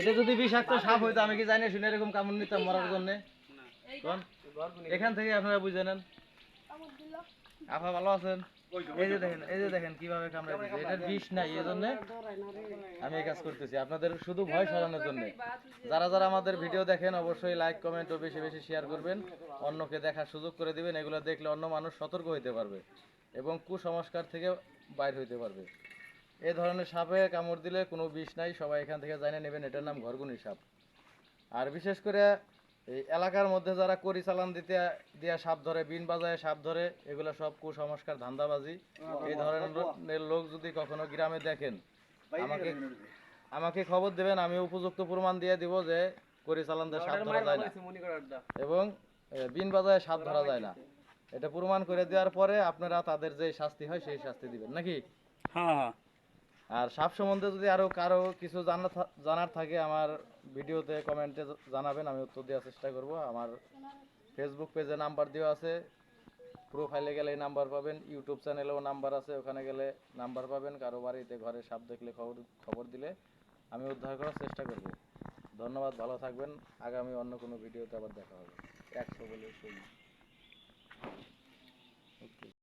এটা যদি বিষাক্ত সাপ হইতো, আমি কি জানি, শুনে এরকম কামড় নিতাম মরার জন্য। এখান থেকে আপনারা বুঝে নেন। আপা ভালো আছেন? এই যে দেখেন, এই যে দেখেন কীভাবে এটার বিষ নাই আমি এই কাজ করতেছি। আপনাদের শুধু ভয় সরানোর জন্য। যারা যারা আমাদের ভিডিও দেখেন, অবশ্যই লাইক কমেন্ট ও বেশি বেশি শেয়ার করবেন। অন্যকে দেখার সুযোগ করে দিবেন। এগুলো দেখলে অন্য মানুষ সতর্ক হইতে পারবে এবং কুসংস্কার থেকে বাইর হইতে পারবে। এই ধরনের সাপে কামড় দিলে কোনো বিষ নাই সবাই এখান থেকে জানিয়ে নেবেন এটার নাম ঘরগুনি সাপ। আর বিশেষ করে এই এলাকার মধ্যে যারা করি চালান দিতে দিয়া সাপ ধরে বিন বাজায় সাপ ধরে এগুলো সব কুসংস্কার ধান্দাবাজি। এই ধরনের লোক যদি কখনো গ্রামে দেখেন আমাকে আমাকে খবর দেবেন আমি উপযুক্ত প্রমাণ দিয়ে দিব যে করি চালান দিয়ে সাপ ধরা যায় না। এবং বিন বাজায় সাপ ধরা যায় না। এটা প্রমাণ করে দেওয়ার পরে আপনারা তাদের যে শাস্তি হয় সেই শাস্তি দিবেন নাকি? হ্যাঁ হ্যাঁ। আর সাপ সম্বন্ধে যদি আরও কারও কিছু জানার থা- জানার থাকে আমার ভিডিওতে কমেন্টে জানাবেন, আমি উত্তর দেওয়ার চেষ্টা করব। আমার ফেসবুক পেজে নাম্বার দেওয়া আছে। প্রোফাইলে গেলে নাম্বার পাবেন ইউটিউব চ্যানেলেও নাম্বার আছে, ওখানে গেলে নাম্বার পাবেন। কারও বাড়িতে, ঘরে সাপ দেখলে খবর খবর দিলে আমি উদ্ধার করার চেষ্টা করব। ধন্যবাদ, ভালো থাকবেন। আগামী অন্য কোনো ভিডিওতে আবার দেখা হবে। একশো বলে শুনি